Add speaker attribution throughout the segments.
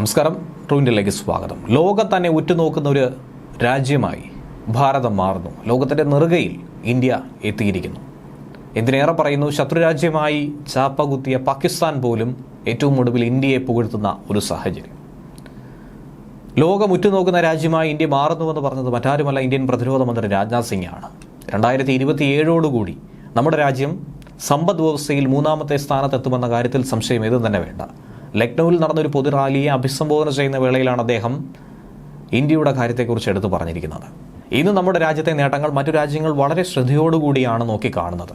Speaker 1: നമസ്കാരം. ട്രൂവിന്റെലേക്ക് സ്വാഗതം. ലോകം തന്നെ ഉറ്റുനോക്കുന്ന ഒരു രാജ്യമായി ഭാരതം മാറുന്നു. ലോകത്തിന്റെ നെറുകയിൽ ഇന്ത്യ എത്തിയിരിക്കുന്നു. എന്തിനേറെ പറയുന്നു? ശത്രുരാജ്യമായി ചാപ്പകുത്തിയ പാകിസ്ഥാൻ പോലും ഏറ്റവും ഒടുവിൽ ഇന്ത്യയെ പുകഴ്ത്തുന്ന ഒരു സാഹചര്യം. ലോകം ഉറ്റുനോക്കുന്ന രാജ്യമായി ഇന്ത്യ മാറുന്നുവെന്ന് പറഞ്ഞത് മറ്റാരുമല്ല ഇന്ത്യൻ പ്രതിരോധ മന്ത്രി രാജ്നാഥ് സിംഗാണ്. രണ്ടായിരത്തി ഇരുപത്തി ഏഴോടുകൂടി നമ്മുടെ രാജ്യം സമ്പദ് വ്യവസ്ഥയിൽ മൂന്നാമത്തെ സ്ഥാനത്തെത്തുമെന്ന കാര്യത്തിൽ സംശയം ഏതും തന്നെ വേണ്ട. ലക്നൌവിൽ നടന്നൊരു പൊതുറാലിയെ അഭിസംബോധന ചെയ്യുന്ന വേളയിലാണ് അദ്ദേഹം ഇന്ത്യയുടെ കാര്യത്തെക്കുറിച്ച് എടുത്തു പറഞ്ഞിരിക്കുന്നത്. ഇന്ന് നമ്മുടെ രാജ്യത്തെ നേട്ടങ്ങൾ മറ്റു രാജ്യങ്ങൾ വളരെ ശ്രദ്ധയോടുകൂടിയാണ് നോക്കിക്കാണുന്നത്.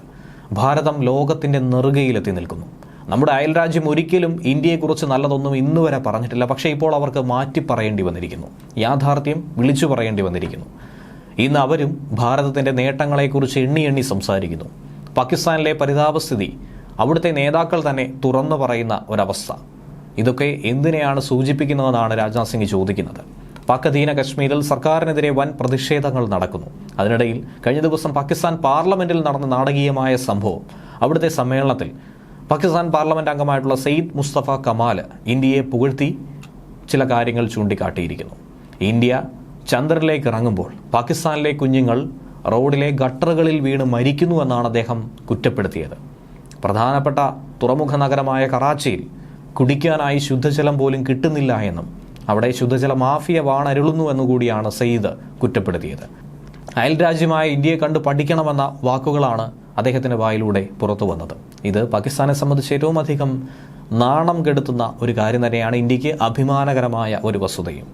Speaker 1: ഭാരതം ലോകത്തിന്റെ നെറുകയിലെത്തി നിൽക്കുന്നു. നമ്മുടെ അയൽരാജ്യം ഒരിക്കലും ഇന്ത്യയെക്കുറിച്ച് നല്ലതൊന്നും ഇന്ന് വരെ പറഞ്ഞിട്ടില്ല. പക്ഷേ ഇപ്പോൾ അവർക്ക് മാറ്റി പറയേണ്ടി വന്നിരിക്കുന്നു. യാഥാർത്ഥ്യം വിളിച്ചു പറയേണ്ടി വന്നിരിക്കുന്നു. ഇന്ന് അവരും ഭാരതത്തിന്റെ നേട്ടങ്ങളെക്കുറിച്ച് എണ്ണി എണ്ണി സംസാരിക്കുന്നു. പാകിസ്ഥാനിലെ പരിതാപസ്ഥിതി അവിടുത്തെ നേതാക്കൾ തന്നെ തുറന്നു പറയുന്ന ഒരവസ്ഥ. ഇതൊക്കെ എന്തിനെയാണ് സൂചിപ്പിക്കുന്നതെന്നാണ് രാജ്നാഥ് സിംഗ് ചോദിക്കുന്നത്. പാക്കധീന കശ്മീരിൽ സർക്കാരിനെതിരെ വൻ പ്രതിഷേധങ്ങൾ നടക്കുന്നു. അതിനിടയിൽ കഴിഞ്ഞ ദിവസം പാകിസ്ഥാൻ പാർലമെന്റിൽ നടന്ന നാടകീയമായ സംഭവം. അവിടുത്തെ സമ്മേളനത്തിൽ പാകിസ്ഥാൻ പാർലമെന്റ് അംഗമായിട്ടുള്ള സെയ്ദ് മുസ്തഫ കമാൽ ഇന്ത്യയെ പുകഴ്ത്തി ചില കാര്യങ്ങൾ ചൂണ്ടിക്കാട്ടിയിരിക്കുന്നു. ഇന്ത്യ ചന്ദ്രനിലേക്ക് ഇറങ്ങുമ്പോൾ പാകിസ്ഥാനിലെ കുഞ്ഞുങ്ങൾ റോഡിലെ ഗട്ടറുകളിൽ വീണ് മരിക്കുന്നു എന്നാണ് അദ്ദേഹം കുറ്റപ്പെടുത്തിയത്. പ്രധാനപ്പെട്ട തുറമുഖ നഗരമായ കറാച്ചിയിൽ കുടിക്കാനായി ശുദ്ധജലം പോലും കിട്ടുന്നില്ല എന്നും അവിടെ ശുദ്ധജല മാഫിയ വാണരുളുന്നു എന്നുകൂടിയാണ് സയ്യിദ് കുറ്റപ്പെടുത്തിയത്. അയൽരാജ്യമായ ഇന്ത്യയെ കണ്ട് പഠിക്കണമെന്ന വാക്കുകളാണ് അദ്ദേഹത്തിന്റെ വായിലൂടെ പുറത്തു വന്നത്. ഇത് പാകിസ്ഥാനെ സംബന്ധിച്ച് ഏറ്റവും അധികം നാണം കെടുത്തുന്ന ഒരു കാര്യം തന്നെയാണ് ഇന്ത്യയ്ക്ക് അഭിമാനകരമായ ഒരു വസ്തുതയും.